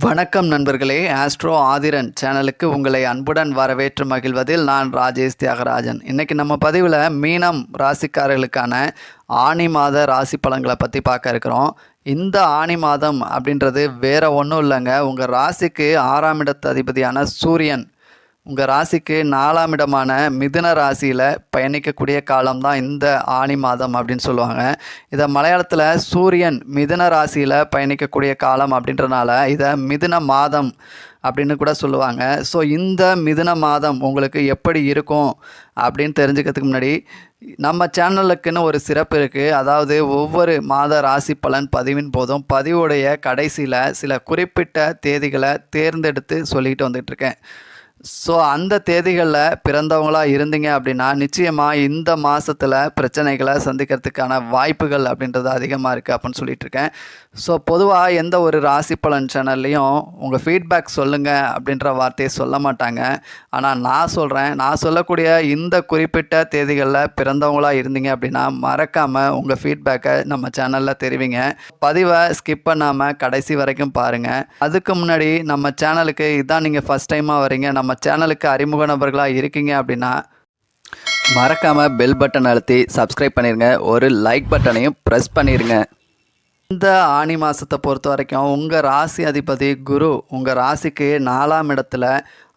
வணக்கம் நண்பர்களே. ஆஸ்ட்ரோ ஆதிரன் சேனலுக்கு உங்களை அன்புடன் வரவேற்று மகிழ்வதில் நான் ராஜேஷ் தியாகராஜன். இன்றைக்கி நம்ம பதிவில் மீனம் ராசிக்காரர்களுக்கான ஆனி மாத ராசி பலன்களை பற்றி பார்க்க இருக்கிறோம். இந்த ஆனி மாதம் அப்படின்றது வேற ஒன்றும் இல்லைங்க. உங்கள் ராசிக்கு ஆறாம் இடத்து அதிபதியான சூரியன் உங்கள் ராசிக்கு நாலாம் இடமான மிதுன ராசியில் பயணிக்கக்கூடிய காலம் தான் இந்த ஆனி மாதம் அப்படின்னு சொல்லுவாங்க. இதை மலையாளத்தில் சூரியன் மிதுன ராசியில் பயணிக்கக்கூடிய காலம் அப்படின்றனால இதை மிதுன மாதம் அப்படின்னு கூட சொல்லுவாங்க. ஸோ இந்த மிதுன மாதம் உங்களுக்கு எப்படி இருக்கும் அப்படின்னு தெரிஞ்சுக்கிறதுக்கு முன்னாடி நம்ம சேனலுக்குன்னு ஒரு சிறப்பு இருக்குது அதாவது ஒவ்வொரு மாத ராசி பலன் பதிவின் போதும் பதிவுடைய கடைசியில் சில குறிப்பிட்ட தேதிகளை தேர்ந்தெடுத்து சொல்லிக்கிட்டு வந்துட்டுருக்கேன் ஸோ அந்த தேதிகளில் பிறந்தவங்களாக இருந்தீங்க அப்படின்னா நிச்சயமாக இந்த மாதத்தில் பிரச்சனைகளை சந்திக்கிறதுக்கான வாய்ப்புகள் அப்படின்றது அதிகமாக இருக்குது அப்படின்னு சொல்லிட்டு இருக்கேன். ஸோ பொதுவாக எந்த ஒரு ராசி பலன் சேனல்லையும் உங்கள் ஃபீட்பேக் சொல்லுங்கள் அப்படின்ற வார்த்தையை சொல்ல மாட்டாங்க. ஆனால் நான் சொல்கிறேன் நான் சொல்லக்கூடிய இந்த குறிப்பிட்ட தேதிகளில் பிறந்தவங்களாக இருந்தீங்க அப்படின்னா மறக்காமல் உங்கள் ஃபீட்பேக்கை நம்ம சேனலில் தெரிவிங்க. பதிவை ஸ்கிப் பண்ணாமல் கடைசி வரைக்கும் பாருங்கள் அதுக்கு முன்னாடி நம்ம சேனலுக்கு இதான் நீங்கள் ஃபஸ்ட் டைமாக வரீங்க நம்ம சேனலுக்கு அறிமுக நபர்களாக இருக்கீங்க அப்படின்னா மறக்காமல் பெல் பட்டன் அழுத்தி சப்ஸ்கிரைப் பண்ணிடுங்க ஒரு லைக் பட்டனையும் ப்ரெஸ் பண்ணிடுங்க இந்த ஆனி மாதத்தை பொறுத்த வரைக்கும் உங்கள் ராசி அதிபதி குரு உங்கள் ராசிக்கு நாலாம் இடத்துல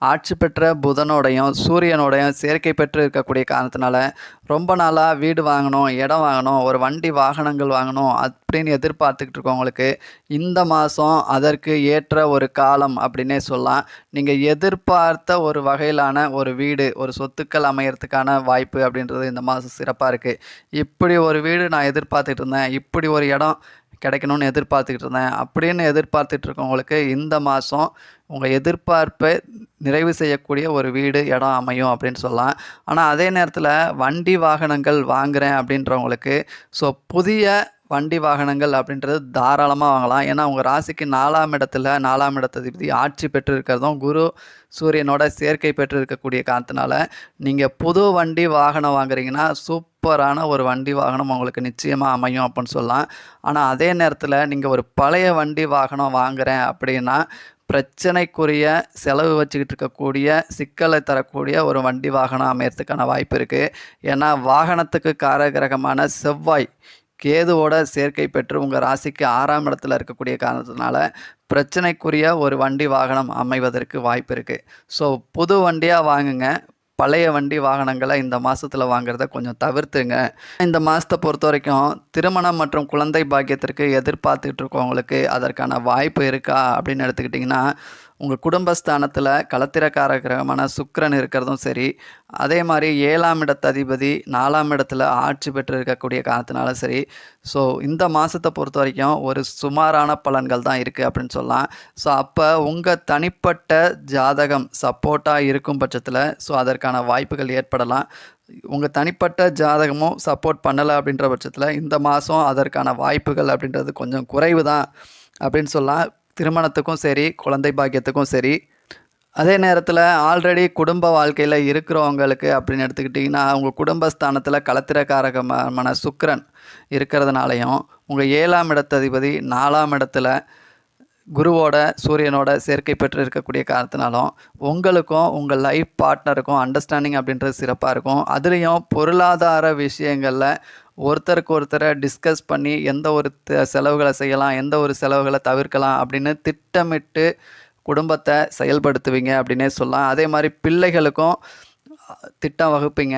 ஆட்சி பெற்ற புதனோடையும் சூரியனோடையும் சேர்க்கை பெற்று இருக்கக்கூடிய காரணத்தினால ரொம்ப நாளாக வீடு வாங்கணும் இடம் வாங்கணும் ஒரு வண்டி வாகனங்கள் வாங்கணும் அப்படின்னு எதிர்பார்த்துக்கிட்டு இருக்கவங்களுக்கு இந்த மாதம் அதற்கு ஏற்ற ஒரு காலம் அப்படின்னே சொல்லலாம். நீங்கள் எதிர்பார்த்த ஒரு வகையிலான ஒரு வீடு ஒரு சொத்துக்கள் அமையறதுக்கான வாய்ப்பு அப்படின்றது இந்த மாதம் சிறப்பாக இருக்குது இப்படி ஒரு வீடு நான் எதிர்பார்த்துட்டு இருந்தேன். இப்படி ஒரு இடம் கிடைக்கணும்னு எதிர்பார்த்துக்கிட்டு இருந்தேன். அப்படின்னு எதிர்பார்த்துட்டு இருக்கவங்களுக்கு இந்த மாதம் உங்கள் எதிர்பார்ப்பை நிறைவு செய்யக்கூடிய ஒரு வீடு இடம் அமையும் அப்படின்னு சொல்லலாம். ஆனால் அதே நேரத்தில் வண்டி வாகனங்கள் வாங்குகிறேன் அப்படின்றவங்களுக்கு ஸோ புதிய வண்டி வாகனங்கள் அப்படின்றது தாராளமாக வாங்கலாம். ஏன்னா உங்கள் ராசிக்கு நாலாம் இடத்துல நாலாம் இடத்ததிபதி ஆட்சி பெற்று இருக்கிறதும் குரு சூரியனோட சேர்க்கை பெற்று இருக்கக்கூடிய காரணத்தினால நீங்கள் புது வண்டி வாகனம் வாங்குறீங்கன்னா சூப்பரான ஒரு வண்டி வாகனம் உங்களுக்கு நிச்சயமாக அமையும் அப்படின்னு சொல்லலாம். ஆனால் அதே நேரத்தில் நீங்கள் ஒரு பழைய வண்டி வாகனம் வாங்குறேன் அப்படின்னா பிரச்சனைக்குரிய செலவு வச்சுக்கிட்டு இருக்கக்கூடிய சிக்கலை தரக்கூடிய ஒரு வண்டி வாகனம் அமையறதுக்கான வாய்ப்பு இருக்குது ஏன்னா வாகனத்துக்கு காரகிரகமான செவ்வாய் கேதுவோட சேர்க்கை பெற்று உங்கள் ராசிக்கு ஆறாம் இடத்துல இருக்கக்கூடிய காரணத்தினால பிரச்சனைக்குரிய ஒரு வண்டி வாகனம் அமைவதற்கு வாய்ப்பு இருக்குது ஸோ புது வண்டியாக வாங்குங்க. பழைய வண்டி வாகனங்களை இந்த மாதத்தில் வாங்குறத கொஞ்சம் தவிர்த்துங்க. இந்த மாதத்தை பொறுத்த வரைக்கும் திருமணம் மற்றும் குழந்தை பாக்கியத்திற்கு எதிர்பார்த்துக்கிட்டு இருக்கவங்களுக்கு அதற்கான வாய்ப்பு இருக்கா அப்படின்னு எடுத்துக்கிட்டிங்கன்னா உங்கள் குடும்பஸ்தானத்தில் களத்திரக்கார கிரகமான சுக்கிரன் இருக்கிறதும் சரி அதே மாதிரி ஏழாம் இடத்த அதிபதி நாலாம் இடத்துல ஆட்சி பெற்று இருக்கக்கூடிய காரணத்தினால சரி. ஸோ இந்த மாதத்தை பொறுத்த வரைக்கும் ஒரு சுமாரான பலன்கள் தான் இருக்குது அப்படின்னு சொல்லலாம். ஸோ அப்போ உங்கள் தனிப்பட்ட ஜாதகம் சப்போர்ட்டாக இருக்கும் பட்சத்தில் ஸோ அதற்கான வாய்ப்புகள் ஏற்படலாம். உங்கள் தனிப்பட்ட ஜாதகமும் சப்போர்ட் பண்ணலை அப்படின்ற பட்சத்தில் இந்த மாதம் அதற்கான வாய்ப்புகள் அப்படின்றது கொஞ்சம் குறைவு தான் அப்படின்னு சொல்லலாம். திருமணத்துக்கும் சரி குழந்தை பாக்கியத்துக்கும் சரி அதே நேரத்தில் ஆல்ரெடி குடும்ப வாழ்க்கையில் இருக்கிறவங்களுக்கு அப்படின்னு எடுத்துக்கிட்டிங்கன்னா உங்கள் குடும்பஸ்தானத்தில் கலத்திரக்காரகமான சுக்கரன் இருக்கிறதுனாலையும் உங்கள் ஏழாம் இடத்ததிபதி நாலாம் இடத்துல குருவோட சூரியனோட சேர்க்கை பெற்று இருக்கக்கூடிய காரணத்தினாலும் உங்களுக்கும் உங்கள் லைஃப் பார்ட்னருக்கும் அண்டர்ஸ்டாண்டிங் அப்படின்றது சிறப்பாக இருக்கும். அதுலேயும் பொருளாதார விஷயங்களில் ஒருத்தருக்கு ஒருத்தரை டிஸ்கஸ் பண்ணி எந்த ஒரு த- செலவுகளை செய்யலாம் எந்த ஒரு செலவுகளை தவிர்க்கலாம் அப்படின்னு திட்டமிட்டு குடும்பத்தை செயல்படுத்துவீங்க அப்படின்னே சொல்லலாம். அதே மாதிரி பிள்ளைகளுக்கும் திட்டம் வகுப்பீங்க.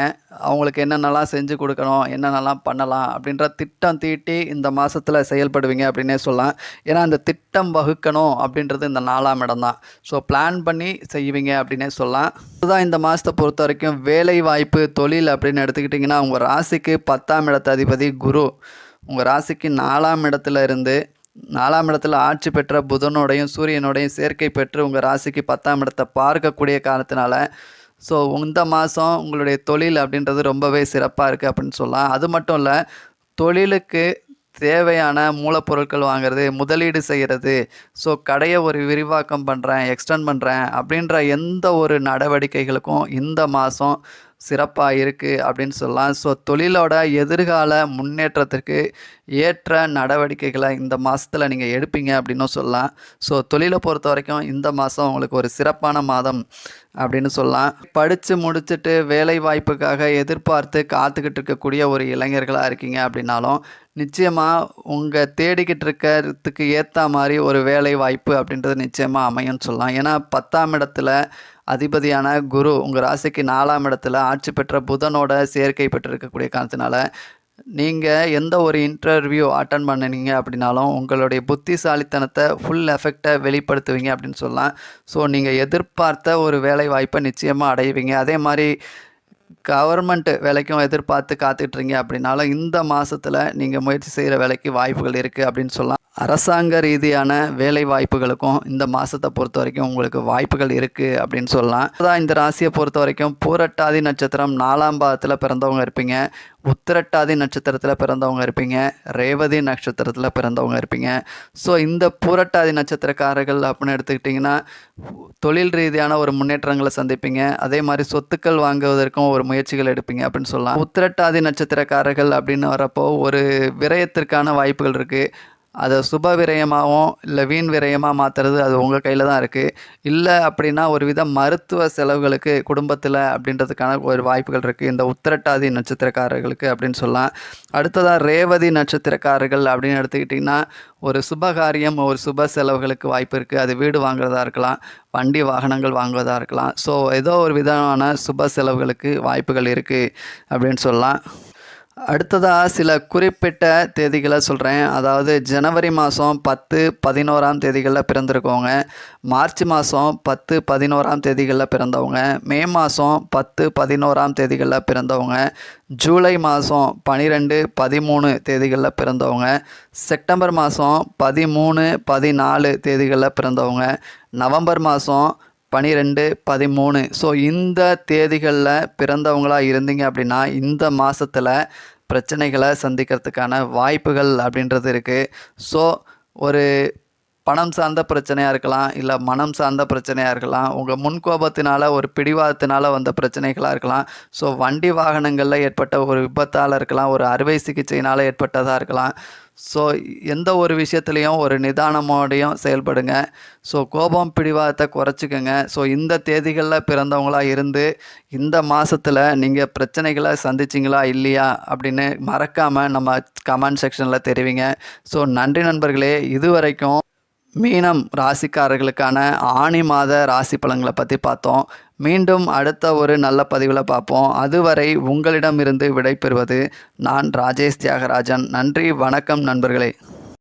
அவங்களுக்கு என்னென்னலாம் செஞ்சு கொடுக்கணும் என்னென்னலாம் பண்ணலாம் அப்படின்ற திட்டம் தீட்டி இந்த மாதத்தில் செயல்படுவீங்க அப்படின்னே சொல்லலாம். ஏன்னா அந்த திட்டம் வகுக்கணும் அப்படின்றது இந்த நாலாம் இடம் தான். ஸோ பிளான் பண்ணி செய்வீங்க அப்படின்னே சொல்லலாம். இதுதான் இந்த மாதத்தை பொறுத்த வரைக்கும் வேலை வாய்ப்பு தொழில் அப்படின்னு எடுத்துக்கிட்டிங்கன்னா உங்கள் ராசிக்கு பத்தாம் இடத்து அதிபதி குரு. உங்கள் ராசிக்கு நாலாம் இடத்துல இருந்து நாலாம் இடத்துல ஆட்சி பெற்ற புதனோடையும் சூரியனோடையும் சேர்க்கை பெற்று உங்கள் ராசிக்கு பத்தாம் இடத்தை பார்க்கக்கூடிய காரணத்தினால ஸோ இந்த மாதம் உங்களுடைய தொழில் அப்படின்றது ரொம்பவே சிறப்பாக இருக்குது அப்படின்னு சொல்லலாம். அது மட்டும் இல்லை தொழிலுக்கு தேவையான மூலப்பொருட்கள் வாங்குறது முதலீடு செய்கிறது ஸோ கடையை ஒரு விரிவாக்கம் பண்ணுறேன் எக்ஸ்டெண்ட் பண்ணுறேன் அப்படின்ற எந்த ஒரு நடவடிக்கைகளுக்கும் இந்த மாதம் சிறப்பாக இருக்குது அப்படின்னு சொல்லலாம். ஸோ தொழிலோட எதிர்கால முன்னேற்றத்திற்கு ஏற்ற நடவடிக்கைகளை இந்த மாதத்தில் நீங்கள் எடுப்பீங்க அப்படின்னும் சொல்லலாம். ஸோ தொழிலை பொறுத்த வரைக்கும் இந்த மாதம் உங்களுக்கு ஒரு சிறப்பான மாதம் அப்படின்னு சொல்லலாம். படித்து முடிச்சுட்டு வேலை வாய்ப்புக்காக எதிர்பார்த்து காத்துக்கிட்டு இருக்கக்கூடிய ஒரு இளைஞர்களாக இருக்கீங்க அப்படின்னாலும் நிச்சயமாக உங்கள் தேடிக்கிட்டு இருக்கிறதுக்கு ஏற்ற மாதிரி ஒரு வேலை வாய்ப்பு அப்படின்றது நிச்சயமாக அமையும்னு சொல்லலாம். ஏன்னா பத்தாம் இடத்துல அதிபதியான குரு உங்கள் ராசிக்கு நாலாம் இடத்துல ஆட்சி பெற்ற புதனோட சேர்க்கை பெற்றிருக்கக்கூடிய காரணத்தினால நீங்கள் எந்த ஒரு இன்டர்வியூ அட்டன் பண்ணினீங்க அப்படின்னாலும் உங்களுடைய புத்திசாலித்தனத்தை ஃபுல் எஃபெக்டை வெளிப்படுத்துவீங்க அப்படின்னு சொல்லலாம். ஸோ நீங்கள் எதிர்பார்த்த ஒரு வேலை வாய்ப்பை நிச்சயமாக அடைவீங்க. அதே மாதிரி கவர்மெண்ட் வேலைக்கும் எதிர்பார்த்து காத்துட்றீங்க அப்படின்னாலும் இந்த மாதத்தில் நீங்கள் முயற்சி செய்கிற வேலைக்கு வாய்ப்புகள் இருக்குது அப்படின்னு சொல்லலாம். அரசாங்க ரீதியான வேலை வாய்ப்புகளுக்கும் இந்த மாதத்தை பொறுத்த வரைக்கும் உங்களுக்கு வாய்ப்புகள் இருக்குது அப்படின்னு சொல்லலாம். அதான் இந்த ராசியை பொறுத்த வரைக்கும் பூரட்டாதி நட்சத்திரம் நாலாம் பாதத்தில் பிறந்தவங்க இருப்பீங்க. உத்திரட்டாதி நட்சத்திரத்தில் பிறந்தவங்க இருப்பீங்க. ரேவதி நட்சத்திரத்தில் பிறந்தவங்க இருப்பீங்க. ஸோ இந்த பூரட்டாதி நட்சத்திரக்காரர்கள் அப்படின்னு எடுத்துக்கிட்டிங்கன்னா தொழில் ரீதியான ஒரு முன்னேற்றங்களை சந்திப்பீங்க. அதே மாதிரி சொத்துக்கள் வாங்குவதற்கும் ஒரு முயற்சிகள் எடுப்பீங்க அப்படின்னு சொல்லலாம். உத்திரட்டாதி நட்சத்திரக்காரர்கள் அப்படின்னு வரப்போ ஒரு விரயத்திற்கான வாய்ப்புகள் இருக்குது அதை சுப விரயமாகவும் இல்லை வீண் விரயமாக மாற்றுறது அது உங்கள் கையில் தான் இருக்குது இல்லை அப்படின்னா ஒரு வித மருத்துவ செலவுகளுக்கு குடும்பத்தில் அப்படின்றதுக்கான ஒரு வாய்ப்புகள் இருக்குது இந்த உத்திரட்டாதி நட்சத்திரக்காரர்களுக்கு அப்படின்னு சொல்லலாம். அடுத்ததாக ரேவதி நட்சத்திரக்காரர்கள் அப்படின்னு எடுத்துக்கிட்டிங்கன்னா ஒரு சுபகாரியம் ஒரு சுப செலவுகளுக்கு வாய்ப்பு இருக்குது அது வீடு வாங்குறதா இருக்கலாம் வண்டி வாகனங்கள் வாங்குவதாக இருக்கலாம். ஸோ ஏதோ ஒரு விதமான சுப செலவுகளுக்கு வாய்ப்புகள் இருக்குது அப்படின்னு சொல்லலாம். அடுத்ததாக சில குறிப்பிட்ட தேதிகளை சொல்கிறேன் அதாவது ஜனவரி மாதம் பத்து பதினோராம் தேதிகளில் பிறந்திருக்கவங்க மார்ச் மாதம் பத்து பதினோராம் தேதிகளில் பிறந்தவங்க மே மாதம் பத்து பதினோராம் தேதிகளில் பிறந்தவங்க ஜூலை மாதம் பனிரெண்டு பதிமூணு தேதிகளில் பிறந்தவங்க செப்டம்பர் மாதம் பதிமூணு பதினாலு தேதிகளில் பிறந்தவங்க நவம்பர் மாதம் பனிரெண்டு பதிமூணு. ஸோ இந்த தேதிகளில் பிறந்தவங்களாக இருந்தீங்க அப்படின்னா இந்த மாதத்தில் பிரச்சனைகளை சந்திக்கிறதுக்கான வாய்ப்புகள் அப்படின்றது இருக்குது ஸோ ஒரு பணம் சார்ந்த பிரச்சனையாக இருக்கலாம் இல்லை மனம் சார்ந்த பிரச்சனையாக இருக்கலாம் உங்கள் முன்கோபத்தினால் ஒரு பிடிவாதத்தினால் வந்த பிரச்சனைகளாக இருக்கலாம். ஸோ வண்டி வாகனங்களில் ஏற்பட்ட ஒரு விபத்தால் இருக்கலாம் ஒரு அறுவை சிகிச்சையினால் ஏற்பட்டதாக இருக்கலாம். ஸோ எந்த ஒரு விஷயத்துலையும் ஒரு நிதானமோடையும் செயல்படுங்க. ஸோ கோபம் பிடிவாதத்தை குறைச்சிக்கோங்க. ஸோ இந்த தேதிகளில் பிறந்தவங்களாக இருந்து இந்த மாதத்தில் நீங்கள் பிரச்சனைகளை சந்திச்சிங்களா இல்லையா அப்படின்னு மறக்காமல் நம்ம கமெண்ட் செக்ஷனில் தெரிவிங்க. ஸோ நன்றி நண்பர்களே. இது வரைக்கும் மீனம் ராசிக்காரர்களுக்கான ஆணி மாத ராசி பலன்களை பற்றி பார்த்தோம். மீண்டும் அடுத்த ஒரு நல்ல பதிவில் பார்ப்போம். அதுவரை உங்களிடமிருந்து விடைபெறுவது நான் ராஜேஷ் தியாகராஜன். நன்றி வணக்கம் நண்பர்களே.